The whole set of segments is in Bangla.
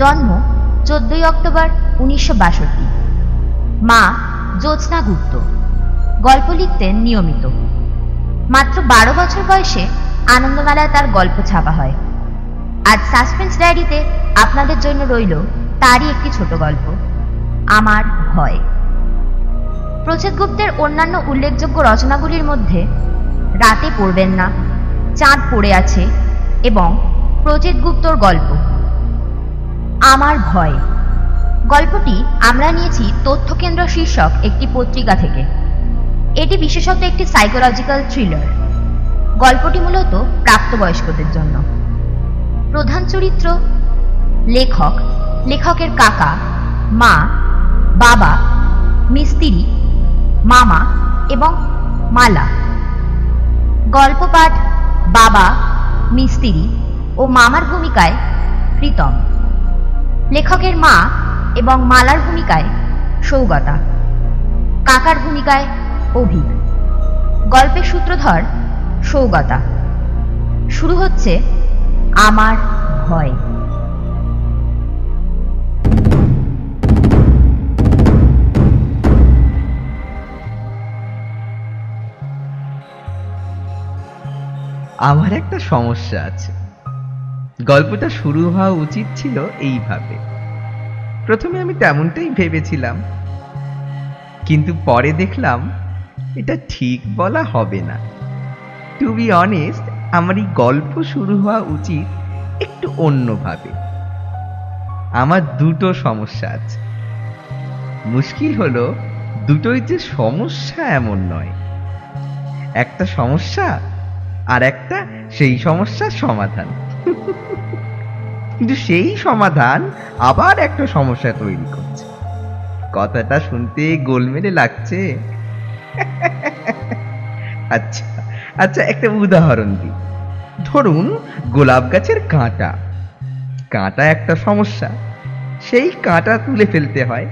জন্ম চোদ্দই অক্টোবর উনিশশো বাষট্টি। মা জ্যোৎস্না গুপ্ত। গল্প লিখতেন নিয়মিত। মাত্র বারো বছর বয়সে আনন্দমেলায় তার গল্প ছাপা হয়। আজ সাসপেন্স ডায়েরিতে আপনাদের জন্য রইল তারই একটি ছোট গল্প, আমার ভয়। প্রচিত গুপ্তের অন্যান্য উল্লেখযোগ্য রচনাগুলির মধ্যে রাতে পড়বেন না, চাঁদ পড়ে আছে এবং প্রচিত গুপ্তর গল্প। আমার ভয়। গল্পটি আমরা নিয়েছি তথ্যকেন্দ্র শীর্ষক একটি পত্রিকা থেকে। এটি বিশেষত একটি সাইকোলজিক্যাল থ্রিলার গল্পটি মূলত প্রাপ্তবয়স্কদের জন্য। প্রধান চরিত্র, লেখক, লেখকের কাকা, মা, বাবা, মিস্ত্রি, মামা এবং মালা। গল্প পাঠ বাবা, মিস্ত্রি ও মামার ভূমিকায় প্রীতম। লেখকের মা এবং মালার ভূমিকায় সৌগতা, কাকার ভূমিকায় অভিক, গল্পের সূত্রধর সৌগতা। শুরু হচ্ছে আমার ভয়। আমার একটা সমস্যা আছে। গল্পটা শুরু হওয়া উচিত ছিল এইভাবে। প্রথমে আমি তেমনটাই ভেবেছিলাম। কিন্তু পরে দেখলাম, এটা ঠিক বলা হবে না। টু বি অনেস্ট আমার এই গল্প শুরু হওয়া উচিত একটু অন্যভাবে। আমার দুটো সমস্যা আছে। মুশকিল হলো, দুটোই যে সমস্যা এমন নয়। একটা সমস্যা আর একটা সেই সমস্যার সমাধান। কিন্তু সেই সমাধান আবার একটা সমস্যা তৈরি করছে। কথাটা শুনতে গোলমেলে লাগছে। আচ্ছা আচ্ছা একটা উদাহরণ দিই। ধরুন গোলাপ গাছের কাঁটা। কাঁটা একটা সমস্যা। সেই কাঁটা তুলে ফেলতে হয়।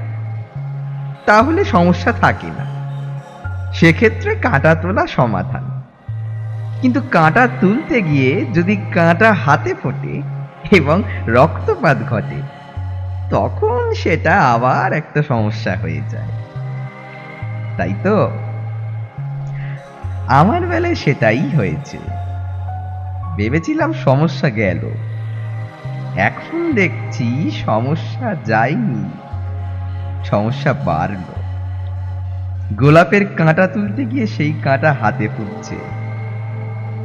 তাহলে সমস্যা থাকে না। সেক্ষেত্রে কাঁটা তোলা সমাধান। কিন্তু কাঁটা তুলতে গিয়ে যদি কাঁটা হাতে ফোটে এবং রক্তপাত ঘটে, তখন সেটা আবার একটা সমস্যা হয়ে যায়। তাই তো? আমার বেলায় সেটাই হয়েছে। ভেবেছিলাম সমস্যা গেল। এখন দেখছি সমস্যা যায়নি। সমস্যা বাড়লো। গোলাপের কাঁটা তুলতে গিয়ে সেই কাঁটা হাতে ফুটছে।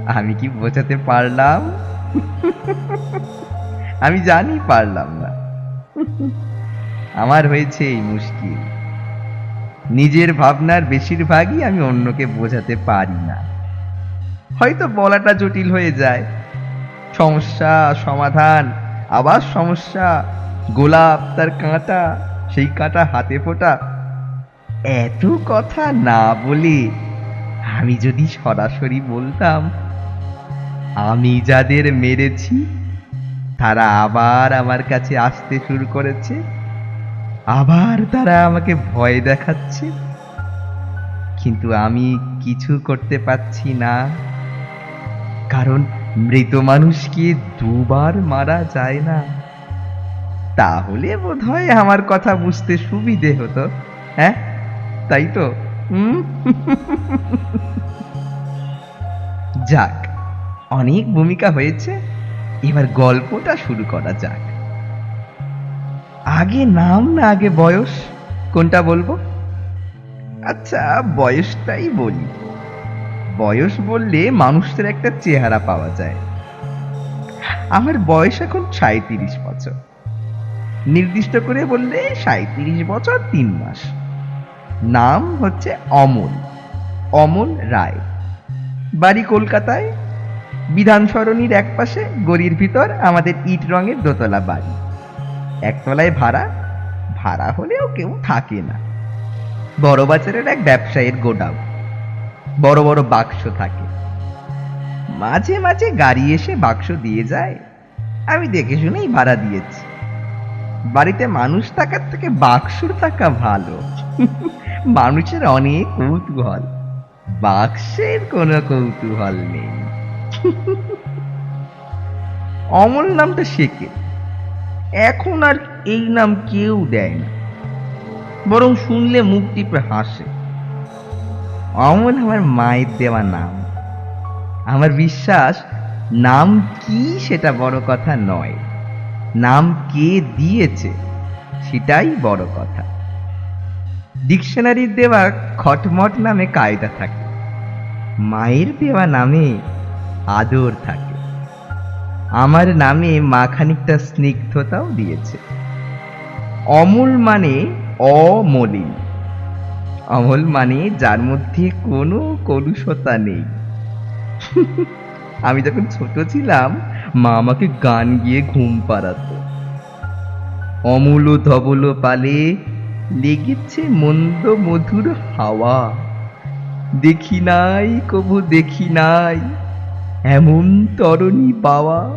আমি কি বোঝাতে পারলাম? আমি জানি পারলাম না। আমার হয়েছে এই মুশকিল। নিজের ভাবনার বেশিরভাগই আমি অন্যকে বোঝাতে পারি না। হয়তো বলাটা জটিল হয়ে যায়। সমস্যা, সমাধান, আবার সমস্যা, গোলাপ তার কাঁটা, সেই কাঁটা হাতে ফোটা। এত কথা না বলে আমি যদি সরাসরি বলতাম আমি যাদের মেরেছি, তারা আবার আমার কাছে আসতে শুরু করেছে। আবার তারা আমাকে ভয় দেখাচ্ছে। কিন্তু আমি কিছু করতে পারছি না। কারণ মৃত মানুষকে দুবার মারা যায় না। তাহলে বোধ হয় আমার কথা বুঝতে সুবিধে হতো হ্যাঁ? তাই তো? যাক অনেক ভূমিকা হয়েছে। এবার গল্পটা শুরু করা যাক। আগে নাম না আগে বয়স? কোনটা বলব? আচ্ছা বয়সটাই বলি। বয়স বললে মানুষদের একটা চেহারা পাওয়া যায়। আমার বয়স এখন সাঁত্রিশ বছর। নির্দিষ্ট করে বললে সাঁত্রিশ বছর তিন মাস। নাম হচ্ছে অমল। অমল রায়। বাড়ি কলকাতায়। বিধান সরণির এক পাশে গড়ির ভিতর আমাদের ইট রঙের দোতলা বাড়ি। একতলায় ভাড়া ভাড়া হলেও কেউ থাকে না। বড় বাজারের এক ব্যবসায়ীর গোডাউন। বড় বড় বাক্স থাকে। মাঝে মাঝে গাড়ি এসে বাক্স দিয়ে যায়। আমি দেখে শুনেই ভাড়া দিয়েছি। বাড়িতে মানুষ থাকার থেকে বাক্স থাকা ভালো। মানুষের অনেক কৌতূহল। বাক্সের কোনো কৌতূহল নেই। অমল নামটা শেখে এখন আর এই নাম কেউ দেয় না। বরং শুনলে মুখ টিপে হাসে। অমল আমার মায়ের দেওয়া নাম। আমার বিশ্বাস, নাম কি সেটা বড় কথা নয়। নাম কে দিয়েছে সেটাই বড় কথা। ডিকশনারির দেওয়া খটমট নামে কায়দা থাকে। মায়ের দেওয়া নামে আদর থাকে। আমার নামে মা খানিকটা স্নিগ্ধতাও দিয়েছে। অমল মানে অমলিন। অমল মানে যার মধ্যে কোনো কলুষতা নেই। আমি যখন ছোট ছিলাম, মা আমাকে গান গিয়ে ঘুম পাড়াতো। অমূল ধবল পালে লেগেছে মন্দ মধুর হাওয়া। দেখি নাই, কবু দেখি নাই। এমন তরণী পাওয়া।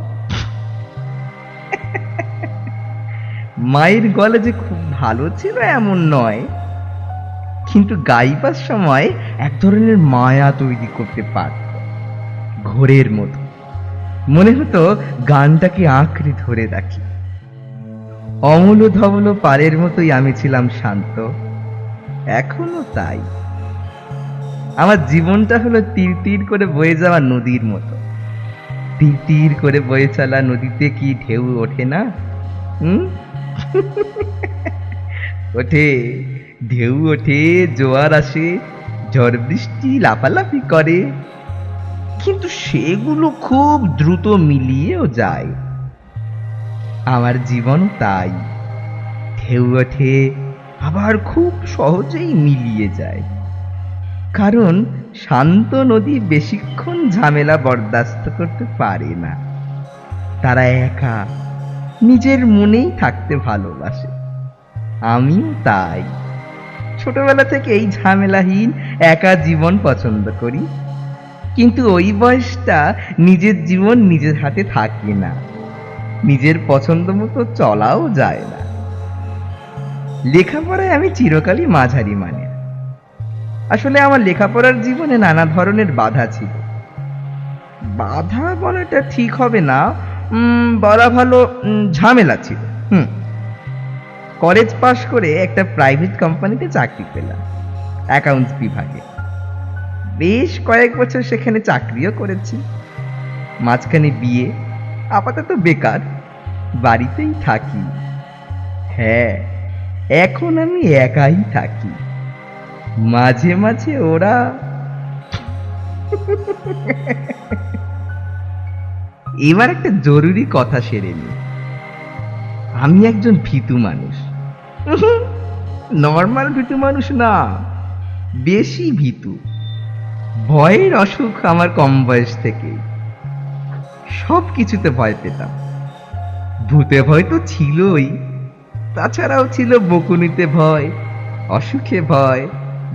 মায়ের গলা যে খুব ভালো ছিল এমন নয়। কিন্তু গাইবার সময় এক ধরনের মায়া তৈরি করতে পারত। ঘোরের মতো। মনে হতো গানটাকে আঁকড়ে ধরে রাখি। অমল ধবল পারের মতোই আমি ছিলাম শান্ত। এখনও তাই। আমার জীবনটা হলো তীর তীর করে বয়ে যাওয়া নদীর মতো। তীর তীর করে বয়ে চলা নদীতে কি ঢেউ ওঠে না? ওঠে, ঢেউ ওঠে, জোয়ার আসে, ঝড় বৃষ্টি লাফালাফি করে। কিন্তু সেগুলো খুব দ্রুত মিলিয়েও যায়। আমার জীবন তাই। ঢেউ ওঠে, আবার খুব সহজেই মিলিয়ে যায়। কারণ শান্ত নদী বেশিক্ষণ ঝামেলা বরদাস্ত করতে পারে না। তারা একা নিজের মনেই থাকতে ভালোবাসে। আমিও তাই। ছোটবেলা থেকে এই ঝামেলাহীন, একা জীবন পছন্দ করি। কিন্তু ওই বয়সটা নিজের জীবন নিজের হাতে থাকে না। নিজের পছন্দ মতো চলাও যায় না। লেখাপড়ায় আমি চিরকালই মাঝারি মানে আসলে আমার লেখাপড়ার জীবনে নানা ধরনের বাধা ছিল। বাধা বলাটা ঠিক হবে না বলা ভালো ঝামেলা ছিল। হুম। কলেজ পাশ করে একটা প্রাইভেট কোম্পানিতে চাকরি পেলাম, অ্যাকাউন্টস বিভাগে। বেশ কয়েক বছর সেখানে চাকরিও করেছি। মাঝখানে বিয়ে, আপাতত বেকার, বাড়িতেই থাকি। হ্যাঁ এখন আমি একাই থাকি। মাঝে মাঝে ওরা এবার একটা জরুরি কথা সেরে নি। আমি একজন ভীতু মানুষ। নর্মাল ভীতু মানুষ না, বেশি ভীতু। ভয়ের অসুখ আমার কম বয়স থেকে। সব কিছুতে ভয় পেতাম। ভূতে ভয় তো ছিলই, তাছাড়াও ছিল বকুনিতে ভয়, অসুখে ভয়।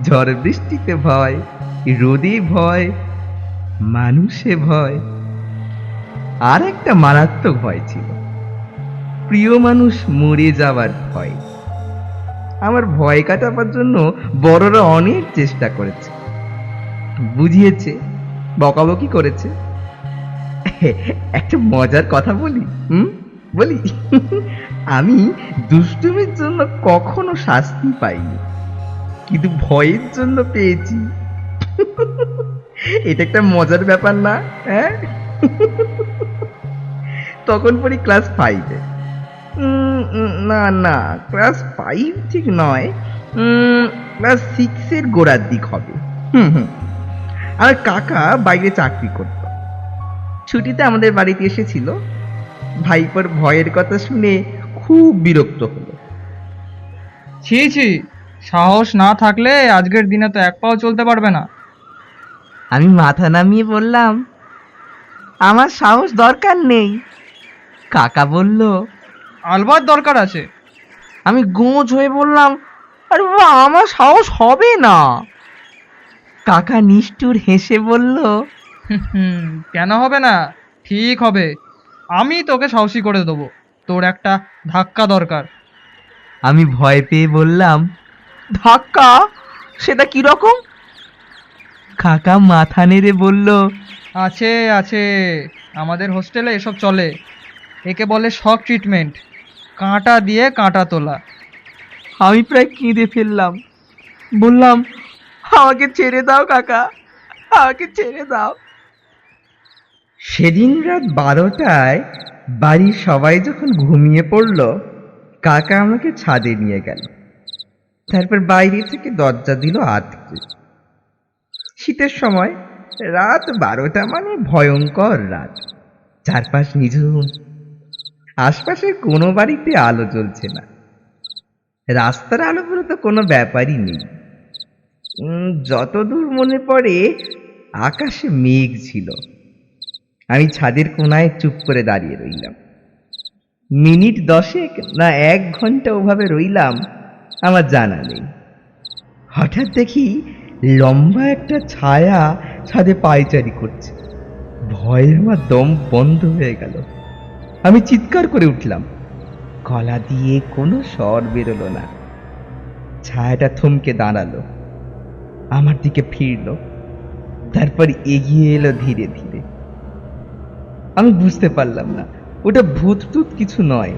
ঝড় বৃষ্টিতে ভয় রোদে ভয়, মানুষে ভয়। আর একটা মারাত্মক ভয় ছিল, প্রিয় মানুষ মরে যাওয়ার ভয়। আমার ভয় কাটাবার জন্য বড়রা অনেক চেষ্টা করেছে, বুঝিয়েছে, বকাবকি করেছে। একটা মজার কথা বলি, হুম? বলি, আমি দুষ্টুমির জন্য কখনো শাস্তি পাইনি। কিন্তু ভয়ের জন্য পেয়েছি। এটা একটা মজার ব্যাপার না হ্যাঁ? তখন পড়ি ক্লাস ফাইভে না না ক্লাস ফাইভ ঠিক নয়। ক্লাস সিক্সের গোড়ার দিক হবে। হুম হুম। আর কাকা বাইরে চাকরি করত। ছুটিতে আমাদের বাড়িতে এসেছিল। ভাইপোর ভয়ের কথা শুনে খুব বিরক্ত হলো। ছি ছি সাহস না থাকলে আজকের দিনে তো এক পাও চলতে পারবে না। আমি মাথা নামিয়ে বললাম আমার সাহস দরকার নেই। কাকা বলল আলবাত দরকার আছে। আমি গোঁজ হয়ে বললাম আরে বাবা আমার সাহস হবে না। কাকা নিষ্ঠুর হেসে বলল হুম, কেন হবে না? ঠিক হবে। আমি তোকে সাহসী করে দেবো। তোর একটা ধাক্কা দরকার। আমি ভয় পেয়ে বললাম ধাক্কা? সেটা কি রকম? কাকা মাথা নেড়ে বলল আছে আছে। আমাদের হোস্টেলে এসব চলে। একে বলে শক ট্রিটমেন্ট। কাঁটা দিয়ে কাঁটা তোলা। আমি প্রায় কেঁদে ফেললাম। বললাম আমাকে ছেড়ে দাও কাকা। আমাকে ছেড়ে দাও। সেদিন রাত বারোটায় বাড়ির সবাই যখন ঘুমিয়ে পড়ল কাকা আমাকে ছাদে নিয়ে গেল। তারপর বাইরে থেকে দরজা দিল আটকে শীতের সময় রাত বারোটা মানে ভয়ঙ্কর রাত। চারপাশ নিঝুম। আশপাশে কোনো বাড়িতে আলো জ্বলছে না। রাস্তার আলোগুলো তো কোনো ব্যাপারই নেই। যতদূর মনে পড়ে আকাশে মেঘ ছিল। আমি ছাদের কোনায় চুপ করে দাঁড়িয়ে রইলাম। মিনিট দশেক না এক ঘণ্টা ওভাবে রইলাম আমার জানা নেই। হঠাৎ দেখি লম্বা একটা ছায়া ছাদে পায়চারি করছে। ভয়ে আমার দম বন্ধ হয়ে গেল। আমি চিৎকার করে উঠলাম। গলা দিয়ে কোনো স্বর বেরোলো না। ছায়াটা থমকে দাঁড়াল। আমার দিকে ফিরলো। তারপর এগিয়ে এলো ধীরে ধীরে। আমি বুঝতে পারলাম না। ওটা ভূত টুত কিছু নয়।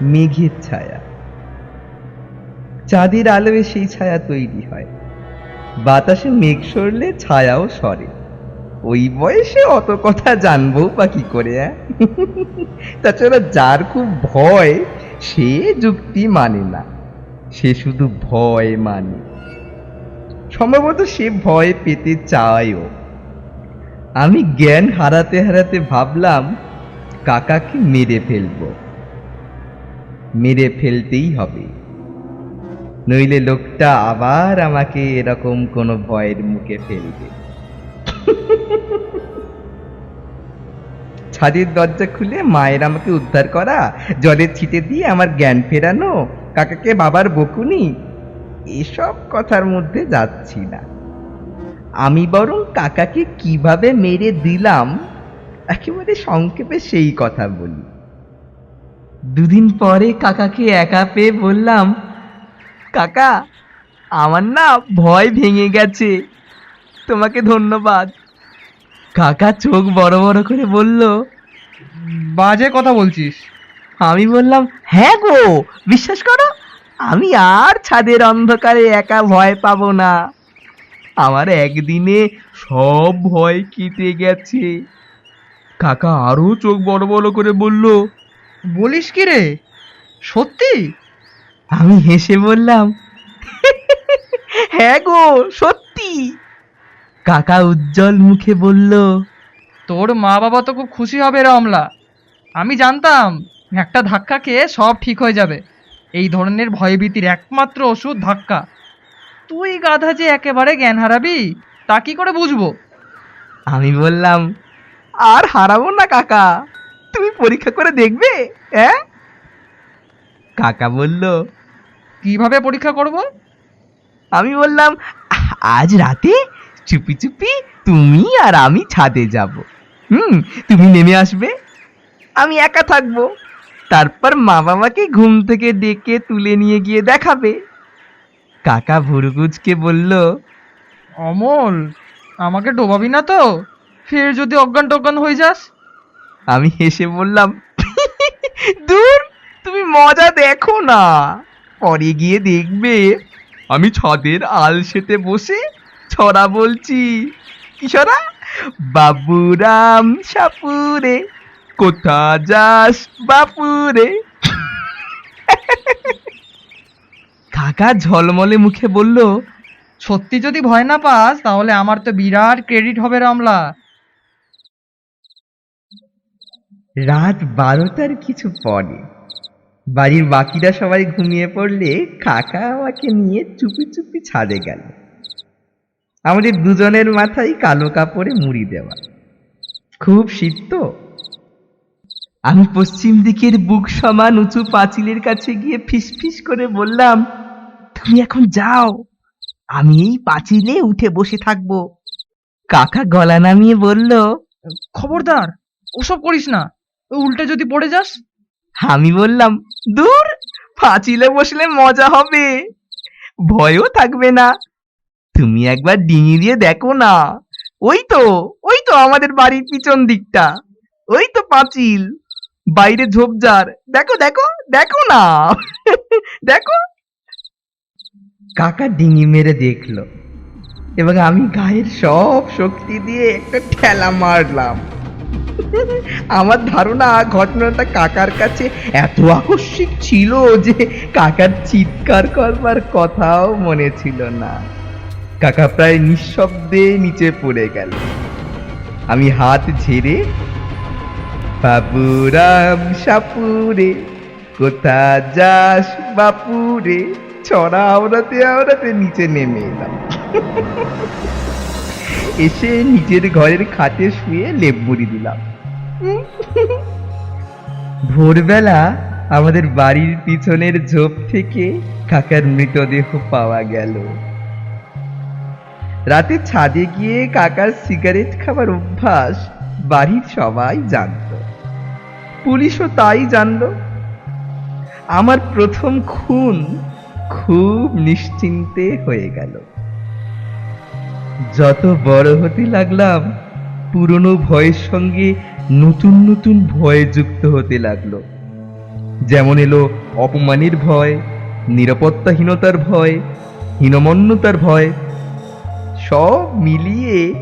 মেঘের ছায়া। চাঁদের আলোয় সেই ছায়া তৈরি হয়। বাতাসে মেঘ সরলে ছায়াও সরে। ওই বয়সে অত কথা জানব বা কি করে তাছাড়া যার খুব ভয়, সে যুক্তি মানে না। সে শুধু ভয় মানে। সম্ভবত সে ভয় পেতে চায়ও। আমি জ্ঞান হারাতে হারাতে ভাবলাম, কাকাকে মেরে ফেলব। মেরে ফেলতেই হবে। নইলে লোকটা আবার আমাকে এরকম কোনো ভয়ের মুখে ফেলবে। ছাদের দরজা খুলে মায়ের আমাকে উদ্ধার করা জলের ছিটে দিয়ে আমার জ্ঞান ফেরানো, কাকাকে বাবার বকুনি, এসব কথার মধ্যে যাচ্ছি না। আমি বরং কাকাকে কীভাবে মেরে দিলাম, একেবারে সংক্ষেপে সেই কথা বলি। দুদিন পরে কাকাকে একা পেয়ে বললাম কাকা আমার না ভয় ভেঙে গেছে। তোমাকে ধন্যবাদ। কাকা চোখ বড় বড় করে বলল বাজে কথা বলছিস। আমি বললাম হ্যাঁ গো বিশ্বাস করো আমি আর ছাদের অন্ধকারে একা ভয় পাবো না। আমার একদিনে সব ভয় কেটে গেছে। কাকা আরও চোখ বড় বড় করে বলল বলিস কি রে? সত্যি? আমি হেসে বললাম হ্যাঁ গো সত্যি। কাকা উজ্জ্বল মুখে বলল তোর মা বাবা তো খুব খুশি হবে রমলা। আমি জানতাম একটা ধাক্কা খেয়ে সব ঠিক হয়ে যাবে। এই ধরনের ভয়ভীতির একমাত্র ওষুধ ধাক্কা। তুই গাধা যে একেবারে জ্ঞান হারাবি তা কি করে বুঝব? আমি বললাম আর হারাবো না কাকা। তুমি পরীক্ষা করে দেখবে হ্যাঁ? কাকা বলল কীভাবে পরীক্ষা করব? আমি বললাম আজ রাতে চুপি চুপি তুমি আর আমি ছাদে যাব। হুম তুমি নেমে আসবে। আমি একা থাকব। তারপর মা বাবাকে ঘুম থেকে ডেকে তুলে নিয়ে গিয়ে দেখাবে। কাকা ভুরুগুজকে বলল অমল আমাকে ডোবাবি না তো? ফের যদি অজ্ঞান টজ্ঞান হয়ে যাস। আমি হেসে বললাম দূর তুমি মজা দেখো না। পরে গিয়ে দেখবে আমি ছাদের আলসেতে বসে ছড়া বলছি। কি ছড়া? বাবুরাম সাপুরে, কোথা যাস বাপুরে? কাকা ঝলমলে মুখে বলল, সত্যি যদি ভয় না পাস, তাহলে আমার তো বিরাট ক্রেডিট হবে রমলা। রাত বারোটার কিছু পরে বাড়ির বাকিরা সবাই ঘুমিয়ে পড়লে কাকা আমাকে নিয়ে চুপি চুপি ছাদে গেল। আমাদের দুজনের মাথায় কালো কাপড়ে মুড়ি দেওয়া। খুব শীত তো। আমি পশ্চিম দিকের বুক সমান উঁচু পাঁচিলের কাছে গিয়ে ফিসফিস করে বললাম, তুমি এখন যাও, আমি এই পাঁচিলে উঠে বসে থাকব। কাকা গলা নামিয়ে বলল, খবরদার, ওসব করিস না, উল্টে যদি পড়ে যাস আমি বললাম, দূর, পাঁচিলে বসলে মজা হবে। ভয়ও থাকবে না। তুমি একবার ডিঙি দিয়ে দেখো না। ওই তো ওই তো আমাদের বাড়ির পিছন দিকটা। ওই তো পাঁচিল। বাইরে ঝোপঝাড়। দেখো দেখো দেখো না। দেখো। কাকা ডিঙি মেরে দেখল এবং আমি গায়ের সব শক্তি দিয়ে একটা ঠেলা মারলাম। আমার ধারণা, ঘটনাটা কাকার কাছে এত আকস্মিক ছিল যে কাকার চিৎকার করবার কথাও মনে ছিল না। কাকা প্রায় নিঃশব্দে নিচে পড়ে গেল। আমি হাত ঝেড়ে, বাবুরাম সাপুরে, কোথা যাস বাপুরে? ছড়া আওড়াতে আওড়াতে নিচে নেমে এলাম। এসে নিজের ঘরের খাটে শুয়ে লেপ মুড়ি দিলাম। ভোরবেলা আমাদের বাড়ির পিছনের ঝোপ থেকে কাকার মৃতদেহ পাওয়া গেল। রাতে ছাদে গিয়ে কাকার সিগারেট খাবার অভ্যাস বাড়ির সবাই জানত। পুলিশও তাই জানল। আমার প্রথম খুন খুব নিশ্চিন্তে হয়ে গেল। যত বড় হতে লাগলাম, পুরনো ভয়ের সঙ্গে নতুন নতুন ভয় যুক্ত হতে লাগল। যেমন এলো অপমানের ভয়, নিরাপত্তাহীনতার ভয়, হীনমন্যতার ভয়, সব মিলিয়ে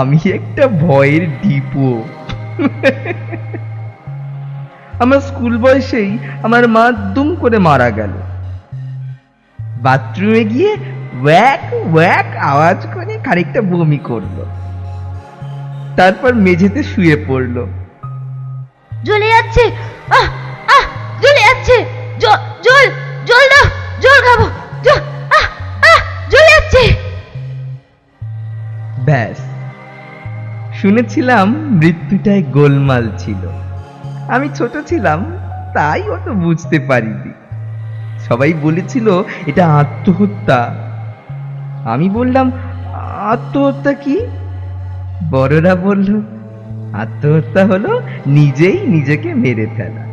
আমি একটা ভয়ের ডিপো আমার স্কুল বয়সেই আমার মা দুম করে মারা গেল। বাথরুমে গিয়ে ওয়াক ওয়াক আওয়াজ করে খানিকটা বমি করল। তারপর মেঝেতে শুয়ে পড়ল। জ্বলে যাচ্ছে। আহ আহ জ্বলে যাচ্ছে। জল জল দাও জল খাব। আহ আহ জ্বলে যাচ্ছে। ব্যাস। শুনেছিলাম মৃত্যুটায় গোলমাল ছিল। আমি ছোট ছিলাম তাই অত বুঝতে পারিনি। সবাই বলেছিল এটা আত্মহত্যা। আমি বললাম আত্মহত্যা কি? বড়রা বলল, আত্মহত্যা হলো নিজেই নিজেকে মেরে ফেলা।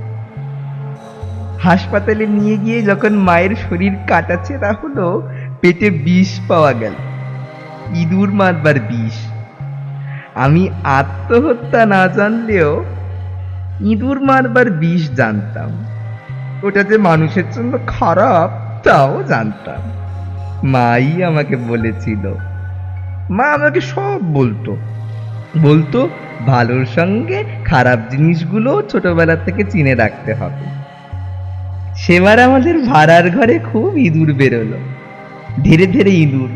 হাসপাতালে নিয়ে গিয়ে যখন মায়ের শরীর কাটাছেড়া হলো পেটে বিষ পাওয়া গেল। ইঁদুর মারবার বিষ। আমি আত্মহত্যা না জানলেও ইঁদুর মারবার বিষ জানতাম। ওটা যে মানুষের জন্য খারাপ, তাও জানতাম। মাই আমাকে বলেছিল মা আমাকে সব বলতো। বলতো ভালোর সঙ্গে খারাপ জিনিসগুলো ছোটবেলা থেকে চিনে রাখতে হবে। সেবার আমাদের ভাড়ার ঘরে খুব ইঁদুর বেরোলো। ধীরে ধীরে ইঁদুর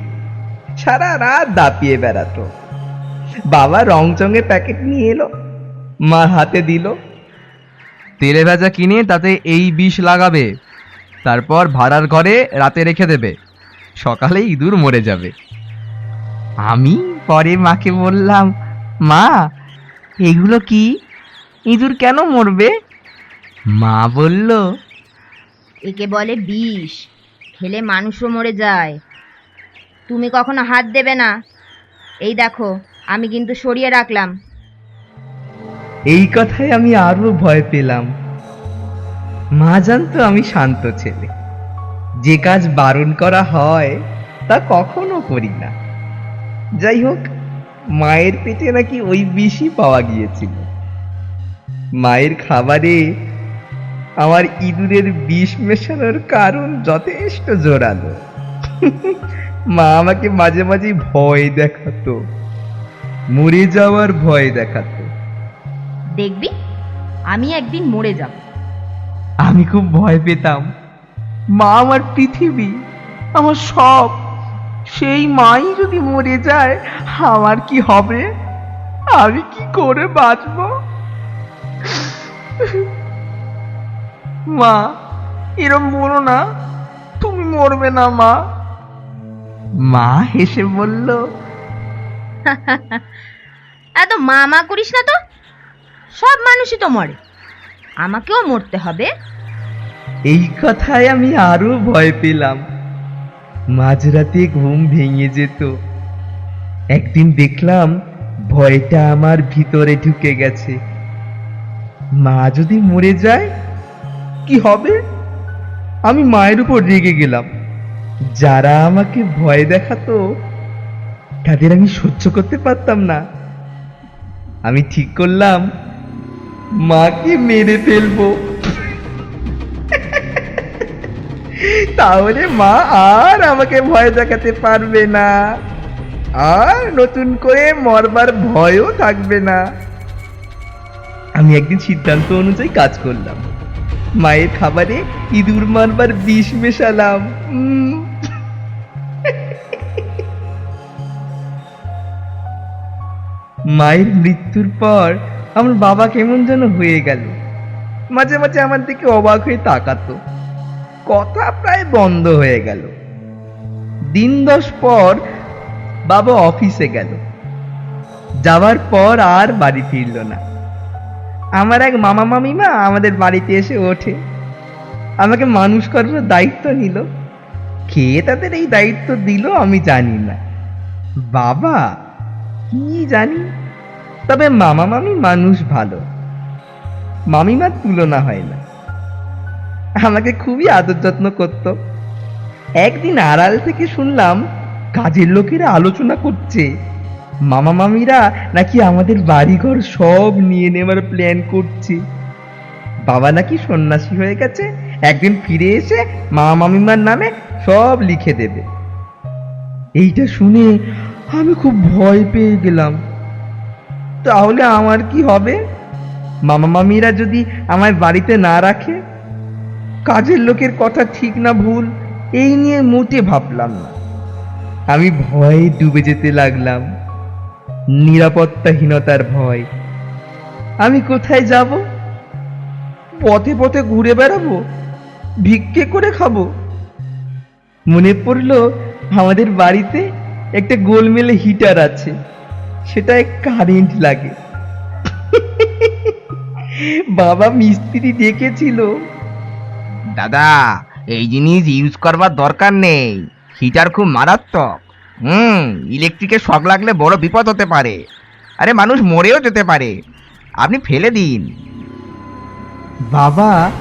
সারা রাত দাপিয়ে বেড়াতো। বাবা রং চঙের প্যাকেট নিয়ে এলো, মা হাতে দিল। তেলে ভেজা কিনে তাতে এই বিষ লাগাবে, তারপর ভাড়ার ঘরে রাতে রেখে দেবে। সকালে ইঁদুর মরে যাবে। আমি পরে মাকে বললাম মা এগুলো কি? ইঁদুর কেন মরবে? মা বলল একে বলে বিষ। খেলে মানুষও মরে যায়। তুমি কখনো হাত দেবে না। এই দেখো আমি কিন্তু সরিয়ে রাখলাম। এই কথায় আমি আরও ভয় পেলাম। মা জানতো আমি শান্ত ছেলে। যে কাজ বারণ করা হয় তা কখনো করি না। যাই হোক মায়ের পেটে নাকি ওই বিষই পাওয়া গিয়েছিল। মায়ের খাবারে আমার ইঁদুরের বিষ মেশানোর কারণ যথেষ্ট জোরালো। মা আমাকে মাঝে মাঝে ভয় দেখাতো মরে যাওয়ার ভয় দেখাতো। দেখবি আমি একদিন মরে যাব। আমি খুব ভয় পেতাম। মা আমার পৃথিবী আমার সব সেই মাই যদি মরে যায় আমার কি হবে? আমি কি করে বাঁচব? মা এরম বলো না তুমি মরবে না মা। মা হেসে বলল এত মামা করিস না তো। সব মানুষই তো মরে। আমাকেও মরতে হবে। এই কথায় আমি আরও ভয় পেলাম। মাঝরাতে ঘুম ভেঙে যেত। একদিন দেখলাম ভয়টা আমার ভিতরে ঢুকে গেছে। মা যদি মরে যায়, কি হবে? আমি মায়ের উপর রেগে গেলাম। যারা আমাকে ভয় দেখাতো, তাদের আমি সহ্য করতে পারতাম না। আমি ঠিক করলাম, মাকে মেরে ফেলব। তাহলে মা আর আমাকে ভয় দেখাতে পারবে না। আর নতুন করে মরবার ভয়ও থাকবে না। আমি একদিন সিদ্ধান্ত অনুযায়ী কাজ করলাম। মায়ের খাবারে ইঁদুর মারবার বিষ মেশালাম। মায়ের মৃত্যুর পর আমার বাবা কেমন যেন হয়ে গেল। মাঝে মাঝে আমার দিকে অবাক হয়ে তাকাতো। কথা প্রায় বন্ধ হয়ে গেল। দিন দশ পর বাবা অফিসে গেল। যাওয়ার পর আর বাড়ি ফিরল না। আমার এক মামা মামিমা আমাদের বাড়িতে এসে ওঠে। আমাকে মানুষ করার দায়িত্ব নিল। কে তাদের এই দায়িত্ব দিল আমি জানি না। বাবা, কি জানি? তবে মামা মামি মানুষ ভালো। মামিমার তুলনা হয় না। আমাকে খুবই আদর যত্ন করত। একদিন আড়াল থেকে শুনলাম কাজের লোকেরা আলোচনা করছে। মামা মামিরা নাকি আমাদের বাড়িঘর সব নিয়ে নেবার প্ল্যান করছে। বাবা নাকি সন্ন্যাসী হয়ে গেছে, একদিন ফিরে এসে মামা মামিমার নামে সব লিখে দেবে। এইটা শুনে আমি খুব ভয় পেয়ে গেলাম। তাহলে আমার কি হবে? মামা মামিরা যদি আমার বাড়িতে না রাখে কাজের লোকের কথা ঠিক না ভুল, এই নিয়ে মোটে ভাবলাম না। আমি ভয়ে ডুবে যেতে লাগলাম, নিরাপত্তাহীনতার ভয়। আমি কোথায় যাব? পথে পথে ঘুরে বেড়াবো? ভিক্ষে করে খাব? মনে পড়ল আমাদের বাড়িতে একটা গোলমেলে হিটার আছে, সেটায় কারেন্ট লাগে। বাবা মিস্ত্রি ডেকেছিল দাদা, এই জিনিস ইউজ করবার দরকার নেই। হিটার খুব মারাত্মক। হুম ইলেকট্রিকের শক লাগলে বড় বিপদ হতে পারে। আরে, মানুষ মরেও যেতে পারে। আপনি ফেলে দিন। বাবা,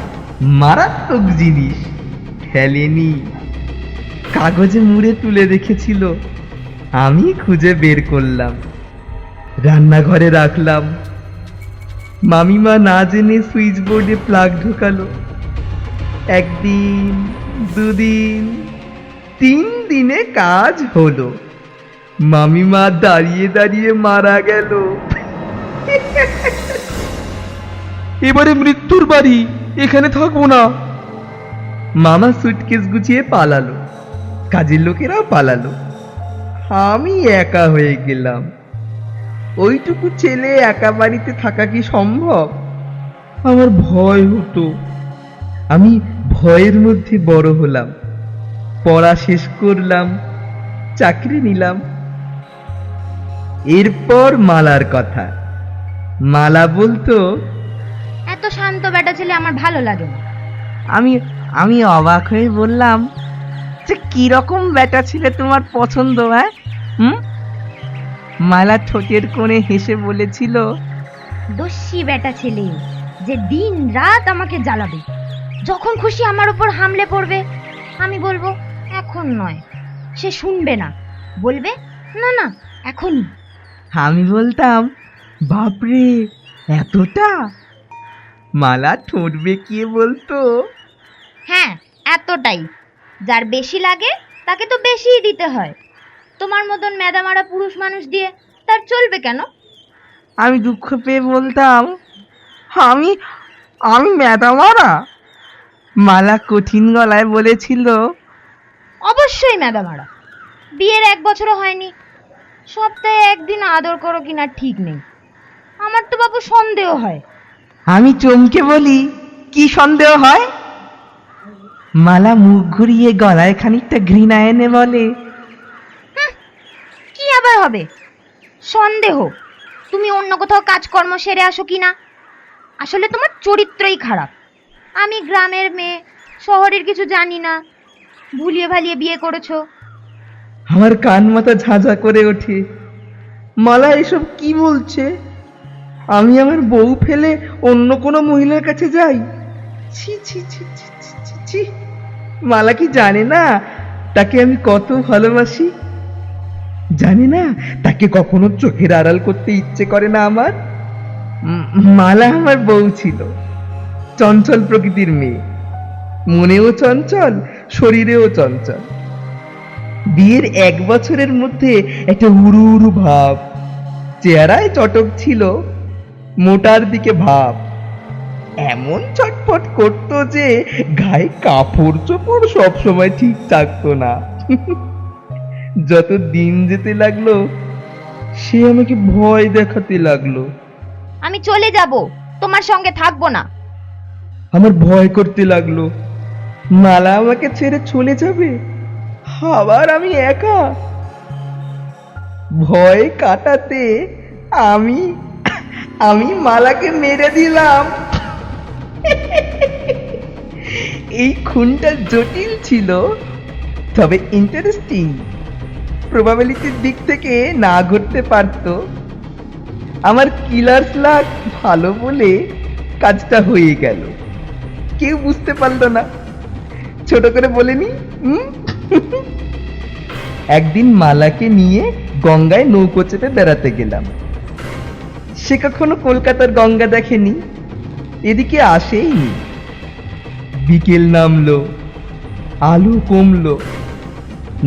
মারাত্মক জিনিস। ফেলেনি। কাগজে মুড়ে তুলে রেখেছিল। আমি খুঁজে বের করলাম। রান্নাঘরে রাখলাম। মামিমা না জেনে সুইচ বোর্ডে প্লাগ ঢোকালো। একদিন দুদিন তিন দিনে কাজ হলো। মামিমা দাঁড়িয়ে দাঁড়িয়ে মারা গেল। এবারে মৃত্যুর বাড়ি এখানে থাকব না। মামা সুটকেস গুছিয়ে পালালো। কাজের লোকেরাও পালালো। আমি একা হয়ে গেলাম। ওইটুকু ছেলে একা বাড়িতে থাকা কি সম্ভব? আমার ভয় হতো। আমি ভয়ের মধ্যে বড় হলাম। পড়া শেষ করলাম চাকরি নিলাম। এরপর মালার কথা। মালা বলতো এত শান্ত বেটা ছেলে আমার ভালো লাগে না। আমি আমি অবাক হয়ে বললাম যে কীরকম বেটা ছিলে তোমার পছন্দ হ্যাঁ? হুম? মালা ঠোঁটের কোণে হেসে বলেছিল দস্যি বেটা ছেলে যে দিন রাত আমাকে জ্বালাবে। যখন খুশি আমার উপর হামলে পড়বে আমি বলব এখন নয়। সে শুনবে না। বলবে না না এখনই। আমি বলতাম বাপরে এতটা? মালা ঠোঁট বেঁকিয়ে বলতো? হ্যাঁ এতটাই। যার বেশি লাগে তাকে তো বেশিই দিতে হয়। তোমার মতন ম্যাদামারা পুরুষ মানুষ দিয়ে তার চলবে কেন? আমি দুঃখ পেয়ে বলতাম আমি আমি ম্যাডামারা মালা কঠিন গলায় বলেছিল। অবশ্যই মেদামারা বিয়ের এক বছরও হয়নি। সপ্তাহে একদিন আদর করো কিনা ঠিক নেই। আমার তো বাবু সন্দেহ হয়। আমি চমকে বলি কি সন্দেহ হয়? মালা মুখ ঘুরিয়ে গলায় খানিকটা ঘৃণা এনে বলে কি আবার হবে? সন্দেহ। তুমি অন্য কোথাও কাজকর্ম সেরে আসো কি না আসলে তোমার চরিত্রই খারাপ। আমি গ্রামের মেয়ে শহরের কিছু জানি না। ভুলিয়ে ভালিয়ে বিয়ে করেছ। আমার কান মাথা ঝাঁঝা করে ওঠে। মালা এসব কি বলছে? আমি আমার বউ ফেলে অন্য কোনো মহিলার কাছে যাই? ছি ছি ছি ছি ছি, ছি, ছি। মালা কি জানে না? তাকে আমি কত ভালোবাসি। জানি না? তাকে কখনো চোখের আড়াল করতে ইচ্ছে করে না আমার। মালা আমার বউ ছিল। চঞ্চল প্রকৃতির মেয়ে। মনেও চঞ্চল, শরীরেও চঞ্চল। বিয়ের এক বছরের মধ্যে একটা উড়ু উড়ু ভাব। চেহারায় চটক ছিল মোটার দিকে ভাব। এমন চটপট করতো যে গায়ে কাপড় চোপড় সবসময় ঠিক থাকতো না। যত দিন যেতে লাগল, সে আমাকে ভয় দেখাতে লাগল। আমি চলে যাব, তোমার সঙ্গে থাকব না। আমার ভয় করতে লাগল। মালা আমাকে ছেড়ে চলে যাবে? আবার আমি একা? ভয় কাটাতে আমি আমি মালাকে মেরে দিলাম। এই খুনটা জটিল ছিল, তবে ইন্টারেস্টিং প্রবাবিলিটির দিক থেকে না ঘটতে পারতো। আমার কিলার্স লাক ভালো বলে কাজটা হয়ে গেল। কেউ বুঝতে পারল না। ছোট করে বলেনি? একদিন মালাকে নিয়ে গঙ্গায় নৌকো চেপে বেড়াতে গেলাম। সে কখনো কলকাতার গঙ্গা দেখেনি, এদিকে আসেইনি বিকেল নামলো, আলো কমলো।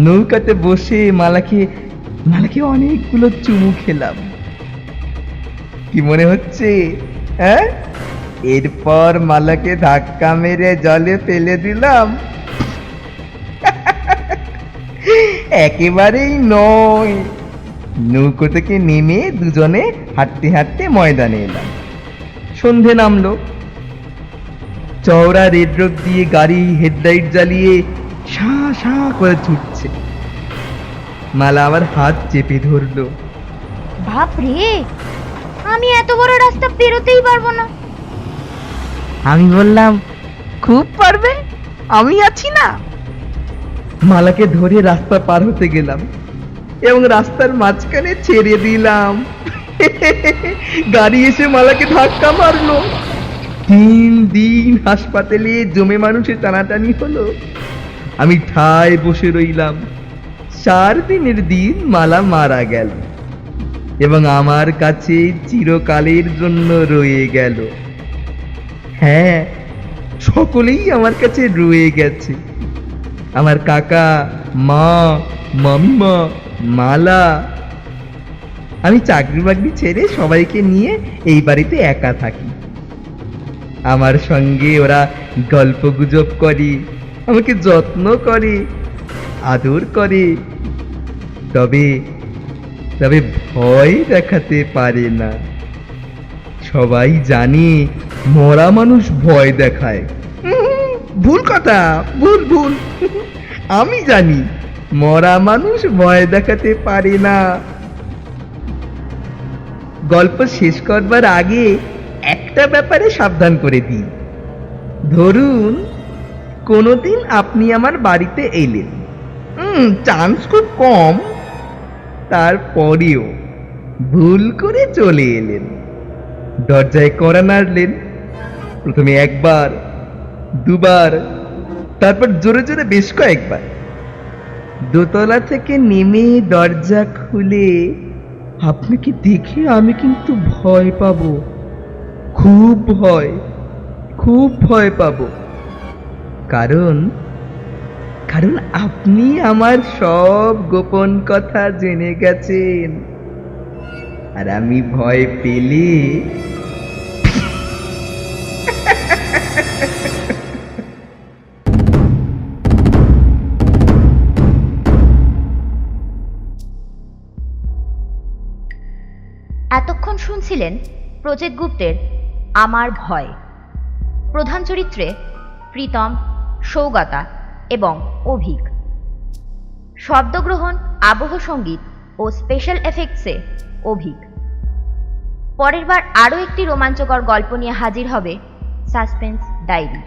নৌকাতে বসে মালাকে মালাকে অনেকগুলো চুমু খেলাম। কি মনে হচ্ছে হ্যাঁ এরপর মালাকে ধাক্কা মেরে জলে ফেলে দিলাম। একেবারেই নয়। নৌকো থেকে নেমে দুজনে হাঁটতে হাঁটতে ময়দানে এলাম। সন্ধে নামলো। চওড়া রেড রোড দিয়ে গাড়ি হেডলাইট জ্বালিয়ে সা সা করে ছুটছে। মালা আমার হাত চেপে ধরলো। বাপ রে আমি এত বড় রাস্তা পেরোতেই পারব না। আমি বললাম, খুব পারবে? আমি আছি না? মালাকে ধরে রাস্তা পার হতে গেলাম এবং রাস্তার মাঝখানে ছেড়ে দিলাম। গাড়ি এসে মালাকে ধাক্কা মারলো। তিন দিন হাসপাতালে জমে মানুষের টানাটানি হলো। আমি ঠায় বসে রইলাম। চার দিনের দিন মালা মারা গেল এবং আমার কাছে চিরকালের জন্য রয়ে গেল। হ্যাঁ সকলেই আমার কাছে রয়ে গেছে। আমার কাকা, মা, মামিমা, মালা। আমি চাকরি বাকরি ছেড়ে সবাইকে নিয়ে এই বাড়িতে একা থাকি। আমার সঙ্গে ওরা গল্প গুজব করে, আমাকে যত্ন করে, আদর করে। তবে তবে ভয় দেখাতে পারে না। সবাই জানে মরা মানুষ ভয় দেখায়। ভুল কথা, ভুল ভুল। আমি জানি মরা মানুষ ভয় দেখাতে পারে না। গল্প শেষ করবার আগে একটা ব্যাপারে সাবধান করে দিই। ধরুন, কোনোদিন আপনি আমার বাড়িতে এলেন। চান্স খুব কম। তারপরেও ভুল করে চলে এলেন। দরজায় কড়া নাড়লেন। প্রথমে একবার, দুবার, তারপর জোরে জোরে বেশ কয়েকবার। দোতলা থেকে নেমে দরজা খুলে আপনাকে দেখে আমি কিন্তু ভয় পাবো? খুব ভয় খুব ভয় পাবো। কারণ কারণ আপনি আমার সব গোপন কথা জেনে গেছেন। আর আমি ভয় পেলে। এতক্ষণ শুনছিলেন প্রজেক্ট গুপ্তের আমার ভয়। প্রধান চরিত্রে প্রীতম, সৌগতা এবং অভিক। শব্দগ্রহণ, আবহ সংগীত ও স্পেশাল এফেক্টসে অভিক। পরের বার আরও একটি রোমাঞ্চকর গল্প নিয়ে হাজির হবে সাসপেন্স ডায়েরি।